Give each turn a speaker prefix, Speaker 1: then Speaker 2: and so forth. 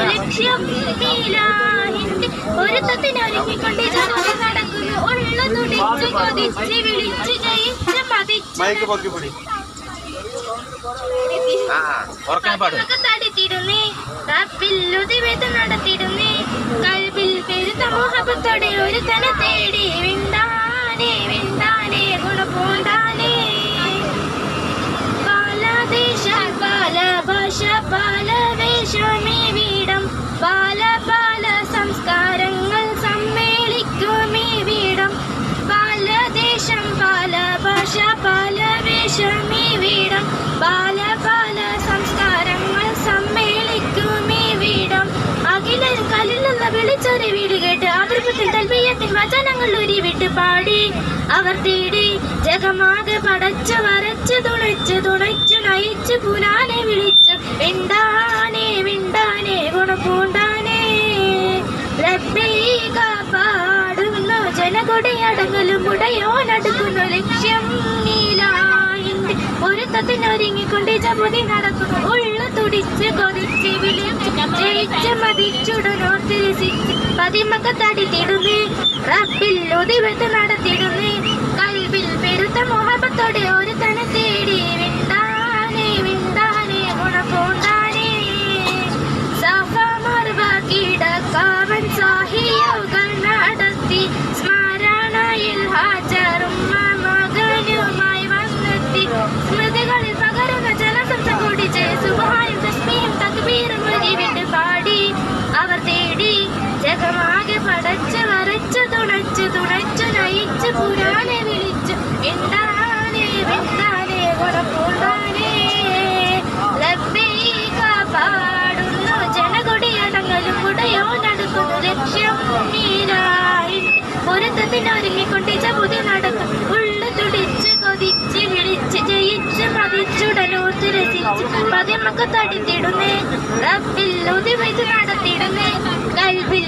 Speaker 1: ലക്ഷ്യം. ഒരുത്തത്തിനൊരുങ്ങിക്കൊണ്ട് ജനത നടക്കുന്നു. ഉള്ള തുടിച്ച് കൊതിച്ച് വിളിച്ച് ജയിച്ച് മതിച്ച് തടുത്തിടുന്നേ റബ്ബില്ലുതിവെത് നടത്തിടുന്നേ. കൽബിൽ പെരുത്ത മോഹബത്തോടെ ഒരു തന തേടി. വിണ്ടാനേ വിണ്ടാനേ ഭാഷ പാല വേഷമേ വീടം പാല പാല സംസ്കാരങ്ങൾ സമ്മേളിക്കുമേ വീടം പാലദേശം പാല ഭാഷ പാല വേഷമേ വീടം പാല പാല സംസ്കാരങ്ങൾ സമ്മേളിക്കുമേ വീടം അഖിലൻ കല്ലിലുള്ള വിളിച്ചൊരു വീട് കേട്ട് അതിർപ്പത്തിൽ തൽബീയത്തിൻ വചനങ്ങൾ ഉരുവിട്ട് പാടി. അവർ തേടി ജഗമാകെ പടച്ചു വരച്ചു തുണച്ചു തുണച്ചു നയിച്ചു പുനാനെ നടക്കുന്നു ലക്ഷ്യം നീലായിന്റെ പൊരുത്തത്തിനൊരുങ്ങിക്കൊണ്ട് ജപതി നടക്കുന്നു. ഉള്ള തുടിച്ച് കൊതിച്ച് വിളിച്ച് മതിച്ചുടനോർത്ത് രസിച്ച് പതിമക്ക തടിത്തിടുന്നേ റബ്ബിൽ ഒതിവെത്ത് നടത്തിടുന്നേ. കൽവിൽ പെരുത്ത മോഹബത്തോടെ ലക്ഷ്യം ഒരുങ്ങിക്കൊണ്ടിച്ച പുതിയ നടക്കും ഉള്ളു തുടിച്ച് കൊതിച്ച് വിളിച്ച് ജയിച്ച് മതിച്ചുടലോത്ത് രസിച്ച് പതിമക്ക് തടിത്തിടുന്നേ. കൽവിൽ